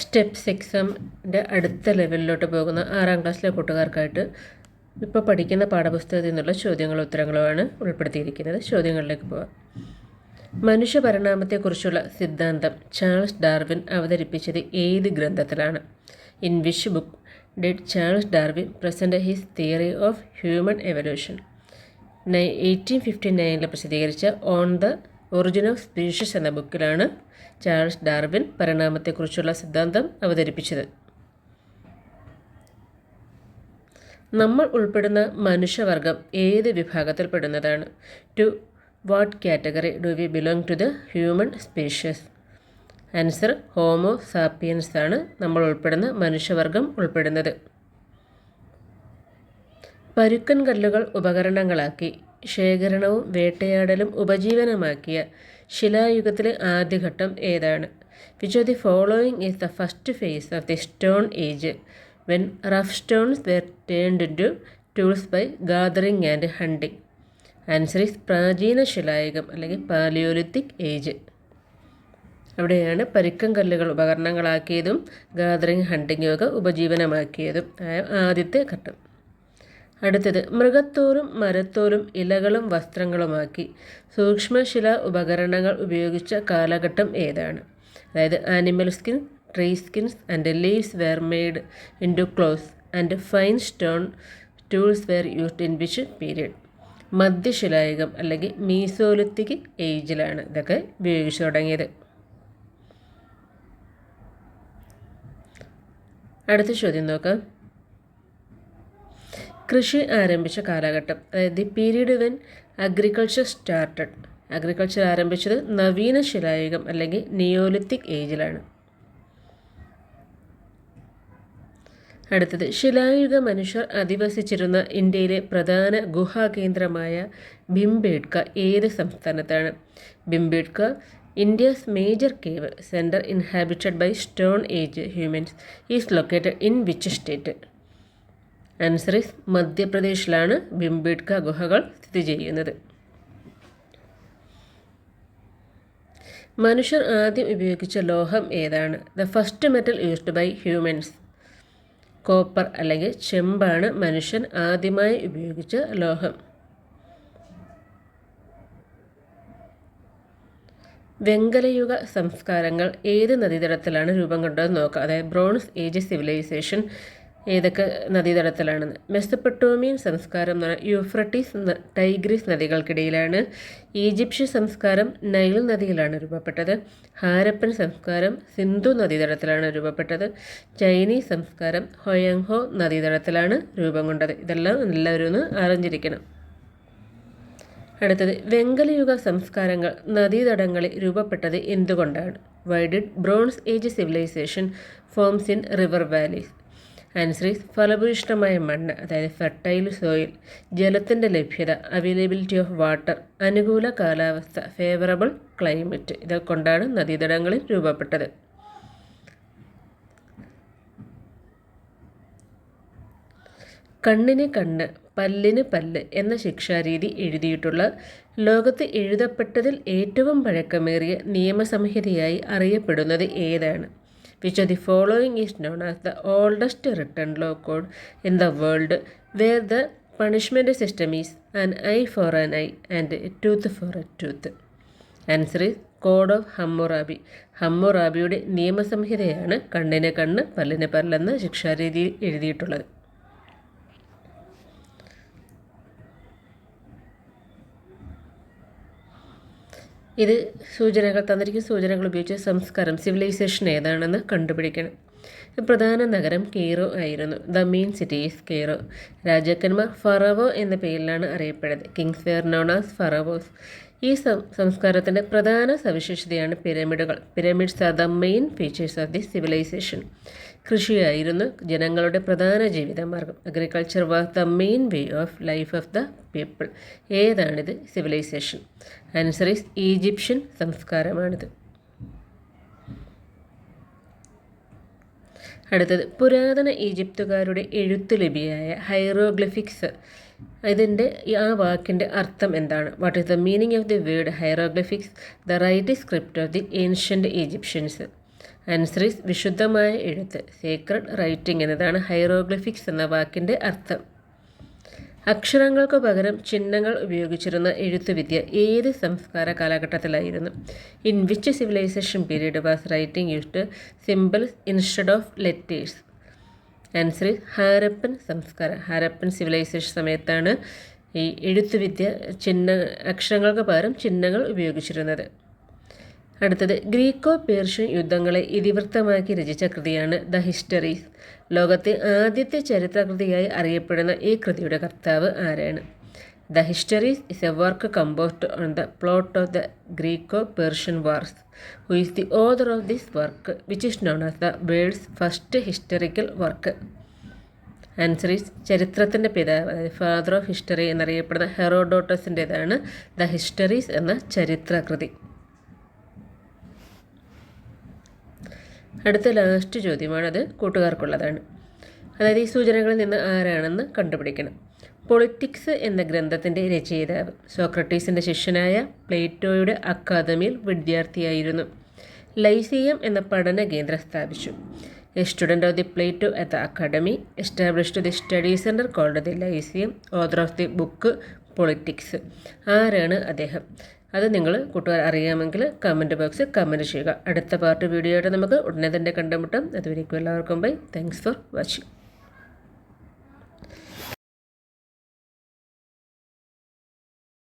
Steps എക്സാമിന്റെ അടുത്ത ലെവലിലോട്ട് പോകുന്ന ആറാം ക്ലാസ്സിലെ കൂട്ടുകാർക്കായിട്ട് ഇപ്പോൾ പഠിക്കുന്ന പാഠപുസ്തകത്തിൽ നിന്നുള്ള ചോദ്യങ്ങളും ഉത്തരങ്ങളുമാണ് ഉൾപ്പെടുത്തിയിരിക്കുന്നത്. ചോദ്യങ്ങളിലേക്ക് പോവാം. മനുഷ്യ പരിണാമത്തെക്കുറിച്ചുള്ള സിദ്ധാന്തം ചാൾസ് ഡാർവിൻ അവതരിപ്പിച്ചത് ഏത് ഗ്രന്ഥത്തിലാണ്? In which book did Charles Darwin present his theory of human evolution. Eighteen fifty നയനിൽ പ്രസിദ്ധീകരിച്ച on the origin of species എന്ന ബുക്കിലാണ് ചാൾസ് ഡാർവിൻ പരിണാമത്തെക്കുറിച്ചുള്ള സിദ്ധാന്തം അവതരിപ്പിച്ചത്. നമ്മൾ ഉൾപ്പെടുന്ന മനുഷ്യവർഗം ഏത് വിഭാഗത്തിൽപ്പെടുന്നതാണ്? To what category do we belong to the human species answer homo sapiens ആണ് നമ്മൾ ഉൾപ്പെടുന്ന മനുഷ്യവർഗം ഉൾപ്പെടുന്നത്. പരുക്കൻ കല്ലുകൾ ഉപകരണങ്ങളാക്കി ശേഖരണവും വേട്ടയാടലും ഉപജീവനമാക്കിയ ശിലായുഗത്തിലെ ആദ്യഘട്ടം ഏതാണ്? Which of the following is the first phase of the stone age when rough stones were turned to tools by gathering and hunting answer is പ്രാചീന ശിലായുഗം അല്ലെങ്കിൽ പാലിയോലിത്തിക് ഏജ് അവിടെയാണ് പരുക്കൻ കല്ലുകൾ ഉപകരണങ്ങളാക്കിയതും ഗാദറിംഗ് ഹണ്ടിങ്ങും ഒക്കെ ഉപജീവനമാക്കിയതും ആദ്യത്തെ ഘട്ടം. അടുത്തത് മൃഗത്തോറും മരത്തോറും ഇലകളും വസ്ത്രങ്ങളുമാക്കി. സൂക്ഷ്മശില ഉപകരണങ്ങൾ ഉപയോഗിച്ച കാലഘട്ടം ഏതാണ്? അതായത് animal skin tree skins and leaves were made in to clothes and fine stone tools were used in which period മധ്യശിലായുഗം അല്ലെങ്കിൽ മീസോലിത്തിക് ഏജിലാണ് ഇതൊക്കെ ഉപയോഗിച്ചു തുടങ്ങിയത്. അടുത്ത ചോദ്യം നോക്കാം. കൃഷി ആരംഭിച്ച കാലഘട്ടം. അതായത് the period when agriculture started agriculture ആരംഭിച്ചത് നവീന ശിലായുഗം അല്ലെങ്കിൽ നിയോലിത്തിക് ഏജിലാണ് അടുത്തത് ശിലായുഗ മനുഷ്യർ അധിവസിച്ചിരുന്ന ഇന്ത്യയിലെ പ്രധാന ഗുഹാകേന്ദ്രമായ ബിംബേഡ്ക ഏത് സംസ്ഥാനത്താണ്? Bhimbetka India's major cave centre inhabited by stone age humans is located in which state answer is മധ്യപ്രദേശിലാണ് Bhimbetka ഗുഹകൾ സ്ഥിതി ചെയ്യുന്നത്. മനുഷ്യർ ആദ്യം ഉപയോഗിച്ച ലോഹം ഏതാണ്? The first metal used by humans copper അല്ലെങ്കിൽ ചെമ്പാണ് മനുഷ്യൻ ആദ്യമായി ഉപയോഗിച്ച ലോഹം. വെങ്കലയുഗ സംസ്കാരങ്ങൾ ഏത് നദീതടത്തിലാണ് രൂപം കൊണ്ടതെന്ന് നോക്കുക അതായത് ബ്രോൺസ് ഏജ് സിവിലൈസേഷൻ ഏതൊക്കെ നദീതടത്തിലാണെന്ന് മെസ്സപ്പെട്ടോമിയൻ സംസ്കാരം എന്ന് പറഞ്ഞാൽ യൂഫ്രട്ടീസ് ടൈഗ്രീസ് നദികൾക്കിടയിലാണ്. ഈജിപ്ഷ്യൻ സംസ്കാരം നൈൽ നദിയിലാണ് രൂപപ്പെട്ടത്. ഹാരപ്പൻ സംസ്കാരം സിന്ധു നദീതടത്തിലാണ് രൂപപ്പെട്ടത്. ചൈനീസ് സംസ്കാരം ഹൊയങ്ഹോ നദീതടത്തിലാണ് രൂപം കൊണ്ടത്. ഇതെല്ലാം എല്ലാവരും ഒന്ന് അറിഞ്ഞിരിക്കണം. അടുത്തത് വെങ്കലയുഗ സംസ്കാരങ്ങൾ നദീതടങ്ങളിൽ രൂപപ്പെട്ടത് എന്തുകൊണ്ടാണ്? Why did bronze age civilisation forms in river valleys answer is മണ്ണ് അതായത് ഫെർട്ടൈൽ സോയിൽ ജലത്തിന്റെ ലഭ്യത അവൈലബിലിറ്റി ഓഫ് വാട്ടർ അനുകൂല കാലാവസ്ഥ ഫേവറബിൾ ക്ലൈമറ്റ് ഇതൊക്കെ കൊണ്ടാണ് നദീതടങ്ങളിൽ രൂപപ്പെട്ടത്. കണ്ണിന് കണ്ണ് പല്ലിന് പല്ല് എന്ന ശിക്ഷാരീതി എഴുതിയിട്ടുള്ള ലോകത്ത് എഴുതപ്പെട്ടതിൽ ഏറ്റവും പഴക്കമേറിയ നിയമസംഹിതയായി അറിയപ്പെടുന്നത് ഏതാണ്? Which of the following is known as the oldest written law code in the world where the punishment system is an eye for an eye and a tooth for a tooth answer is code of Hammurabi ഹമ്മുറാബിയുടെ നിയമസംഹിതയാണ് കണ്ണിന് കണ്ണ് പല്ലിന് പല്ലെന്ന ശിക്ഷാരീതി എഴുതിയിട്ടുള്ളത് ഇത് സൂചനകൾ തന്നിരിക്കുന്ന സൂചനകൾ ഉപയോഗിച്ച് സംസ്കാരം സിവിലൈസേഷൻ ഏതാണെന്ന് കണ്ടുപിടിക്കണം. പ്രധാന നഗരം കെയ്റോ ആയിരുന്നു. The main city is Cairo രാജാക്കന്മാർ ഫറവോ എന്ന പേരിലാണ് അറിയപ്പെടുന്നത്. Kings were known as pharaohs ഈ സംസ്കാരത്തിന്റെ പ്രധാന സവിശേഷതയാണ് പിരമിഡുകൾ pyramids are the main features of the civilisation കൃഷിയായിരുന്നു ജനങ്ങളുടെ പ്രധാന ജീവിതമാർഗം agriculture was the main way of life of the people ഏതാണിത്? Civilisation answer is Egyptian സംസ്കാരമാണിത്. അടുത്തത് പുരാതന ഈജിപ്തുകാരുടെ എഴുത്തുലിപിയായ ഹൈറോഗ്ലിഫിക്സ് ഇതിന്റെ ആ വാക്കിന്റെ അർത്ഥം എന്താണ്? What is the meaning of the word hieroglyphics the right script of the ancient Egyptians is വിശുദ്ധമായ എഴുത്ത് സീക്രട്ട് റൈറ്റിംഗ് എന്നതാണ് ഹൈറോഗ്ലിഫിക്സ് എന്ന വാക്കിന്റെ അർത്ഥം. അക്ഷരങ്ങൾക്ക് പകരം ചിഹ്നങ്ങൾ ഉപയോഗിച്ചിരുന്ന എഴുത്തുവിദ്യ ഏത് സംസ്കാര കാലഘട്ടത്തിലായിരുന്നു? In which civilisation period was writing used symbols instead of letters answer Harappan സംസ്കാരം ഹാരപ്പൻ സിവിലൈസേഷൻ സമയത്താണ് ഈ എഴുത്തുവിദ്യ ചിഹ്ന അക്ഷരങ്ങൾക്ക് പകരം ചിഹ്നങ്ങൾ ഉപയോഗിച്ചിരുന്നത്. അടുത്തത് ഗ്രീക്കോ പേർഷ്യൻ യുദ്ധങ്ങളെ ഇതിവൃത്തമാക്കി രചിച്ച കൃതിയാണ് ദ ഹിസ്റ്ററീസ് ലോകത്തെ ആദ്യത്തെ ചരിത്രകൃതിയായി അറിയപ്പെടുന്ന ഈ കൃതിയുടെ കർത്താവ് ആരാണ്? The histories is a work composed on the plot of the Greco Persian wars who is the author of this work which is known as the world's first historical work. Answer is ചരിത്രത്തിന്റെ പിതാവ് അതായത് father of history എന്നറിയപ്പെടുന്ന ഹെറോഡോട്ടസിന്റെതാണ് the histories എന്ന ചരിത്രകൃതി. അടുത്ത last ചോദ്യമാണത് കൂട്ടുകാർക്കുള്ളതാണ്. അതായത് ഈ സൂചനകളിൽ നിന്ന് ആരാണെന്ന് കണ്ടുപിടിക്കണം. പൊളിറ്റിക്സ് എന്ന ഗ്രന്ഥത്തിന്റെ രചയിതാവ് സോക്രട്ടീസിന്റെ ശിഷ്യനായ പ്ലേറ്റോയുടെ അക്കാദമിയിൽ വിദ്യാർത്ഥിയായിരുന്നു. ലൈസിയം എന്ന പഠന കേന്ദ്രം സ്ഥാപിച്ചു. A student of the Plato at the academy established the study centre called the Lyceum author of the book politics ആരാണ് അദ്ദേഹം? അത് നിങ്ങൾ കൂട്ടുകാർ അറിയാമെങ്കിൽ കമന്റ് ബോക്സിൽ കമന്റ് ചെയ്യുക. അടുത്ത പാർട്ട് വീഡിയോ ആയിട്ട് നമുക്ക് ഉടനെ തന്നെ കണ്ടുമുട്ടാം. അതുവരേക്കും എല്ലാവർക്കും ബൈ താങ്ക്സ് ഫോർ വാച്ചിങ്